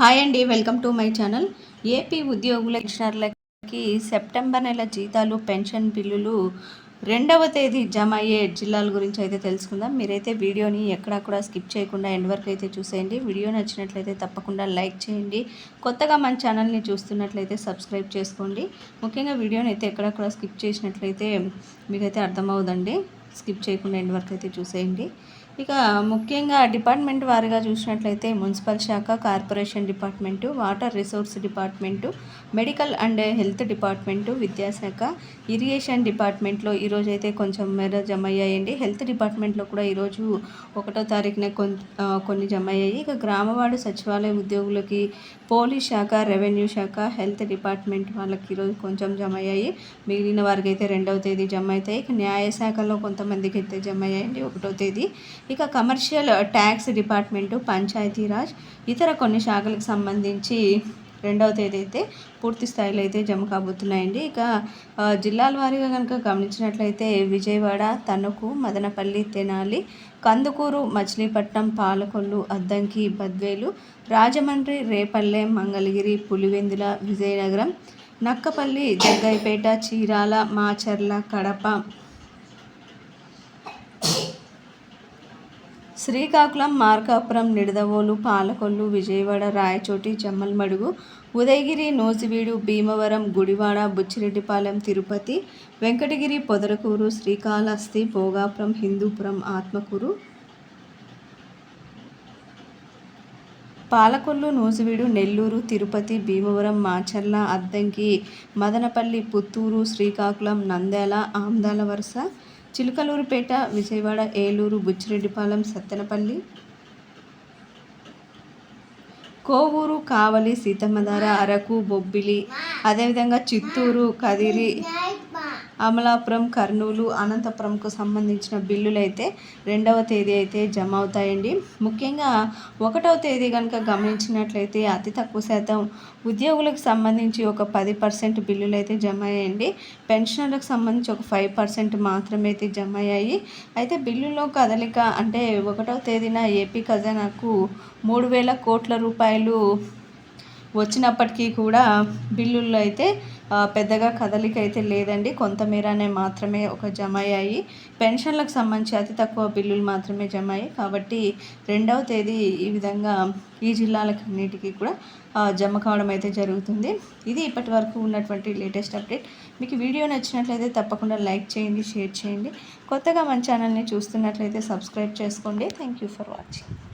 Hi అండి welcome to my channel. AP ఉద్యోగుల పెన్షనర్లకి సెప్టెంబర్ నెల జీతాలు పెన్షన్ బిల్లులు రెండవ తేదీ జమ అయ్యే జిల్లాల గురించి అయితే తెలుసుకుందాం. మీరైతే వీడియోని ఎక్కడా కూడా స్కిప్ చేయకుండా ఎండ్ వరకు అయితే చూసేయండి. వీడియో నచ్చినట్లయితే తప్పకుండా లైక్ చేయండి. కొత్తగా మన ఛానల్ని చూస్తున్నట్లయితే సబ్స్క్రైబ్ చేసుకోండి. ముఖ్యంగా వీడియోని అయితే ఎక్కడా కూడా స్కిప్ చేసినట్లయితే మీకైతే అర్థమవుదండి. స్కిప్ చేయకుండా ఎండ్ వరకు అయితే చూసేయండి. ఇక ముఖ్యంగా డిపార్ట్మెంట్ వారిగా చూసినట్లయితే మున్సిపల్ శాఖ corporation department water resource department medical and health department విద్యాశాఖ ఇరిగేషన్ డిపార్ట్మెంట్లో ఈరోజు అయితే కొంచెం మేర జమ అయ్యాయండి హెల్త్ డిపార్ట్మెంట్లో కూడా ఈరోజు ఒకటో తారీఖున కొన్ని జమ అయ్యాయి ఇక గ్రామవాడు సచివాలయ ఉద్యోగులకి పోలీస్ శాఖ రెవెన్యూ శాఖ హెల్త్ డిపార్ట్మెంట్ వాళ్ళకి ఈరోజు కొంచెం జమ అయ్యాయి మిగిలిన వారికి అయితే రెండవ తేదీ జమ అవుతాయి ఇక న్యాయశాఖలో కొంతమందికి అయితే జమ అయ్యాయండి ఒకటో తేదీ. ఇక కమర్షియల్ ట్యాక్స్ డిపార్ట్మెంటు పంచాయతీరాజ్ ఇతర కొన్ని శాఖలకు సంబంధించి రెండవ తేదీ అయితే పూర్తి స్థాయిలో అయితే జమ కాబోతున్నాయండి. ఇక జిల్లాల వారీగా కనుక గమనించినట్లయితే విజయవాడ తణుకు మదనపల్లి తెనాలి కందుకూరు మచిలీపట్నం పాలకొల్లు అద్దంకి బద్వేలు రాజమండ్రి రేపల్లె మంగళగిరి పులివెందుల విజయనగరం నక్కపల్లి జగ్గైపేట చీరాల మాచర్ల కడప శ్రీకాకుళం మార్కాపురం నిడదవోలు పాలకొల్లు విజయవాడ రాయచోటి జమ్మల్మడుగు ఉదయగిరి నోసివీడు భీమవరం గుడివాడ బుచ్చిరెడ్డిపాలెం తిరుపతి వెంకటగిరి పొదరకూరు శ్రీకాళహస్తి భోగాపురం హిందూపురం ఆత్మకూరు పాలకొల్లు నూజివీడు నెల్లూరు తిరుపతి భీమవరం మాచర్ల అద్దంకి మదనపల్లి పుత్తూరు శ్రీకాకుళం నంద్యాల ఆమ్దాల వరుస చిలుకలూరుపేట విజయవాడ ఏలూరు బుచ్చిరెడ్డిపాలెం సత్తెనపల్లి కోవూరు కావలి సీతమ్మధార అరకు బొబ్బిలి అదేవిధంగా చిత్తూరు కదిరి అమలాపురం కర్నూలు అనంతపురంకు సంబంధించిన బిల్లులు అయితే రెండవ తేదీ అయితే జమ అవుతాయండి ముఖ్యంగా ఒకటవ తేదీ కనుక గమనించినట్లయితే అతి తక్కువ శాతం ఉద్యోగులకు సంబంధించి ఒక పది పర్సెంట్ బిల్లులు అయితే జమ అయ్యాయండి పెన్షనర్లకు సంబంధించి ఒక ఫైవ్ పర్సెంట్ మాత్రమే అయితే జమ అయ్యాయి అయితే బిల్లులో కదలిక అంటే ఒకటవ తేదీన ఏపీ ఖజానాకు మూడు వేల కోట్ల రూపాయలు వచ్చినప్పటికీ కూడా బిల్లుల్లో అయితే పెద్దగా కదలిక అయితే లేదండి. కొంతమేరనే మాత్రమే ఒక జమ అయ్యాయి పెన్షన్లకు సంబంధించి అతి తక్కువ బిల్లులు మాత్రమే జమ అయ్యాయి కాబట్టి రెండవ తేదీ ఈ విధంగా ఈ జిల్లాలకన్నిటికీ కూడా జమ కావడం అయితే జరుగుతుంది. ఇది ఇప్పటి వరకు ఉన్నటువంటి లేటెస్ట్ అప్డేట్. మీకు వీడియో నచ్చినట్లయితే తప్పకుండా లైక్ చేయండి షేర్ చేయండి. కొత్తగా మన ఛానల్ని చూస్తున్నట్లయితే సబ్స్క్రైబ్ చేసుకోండి. Thank you for watching.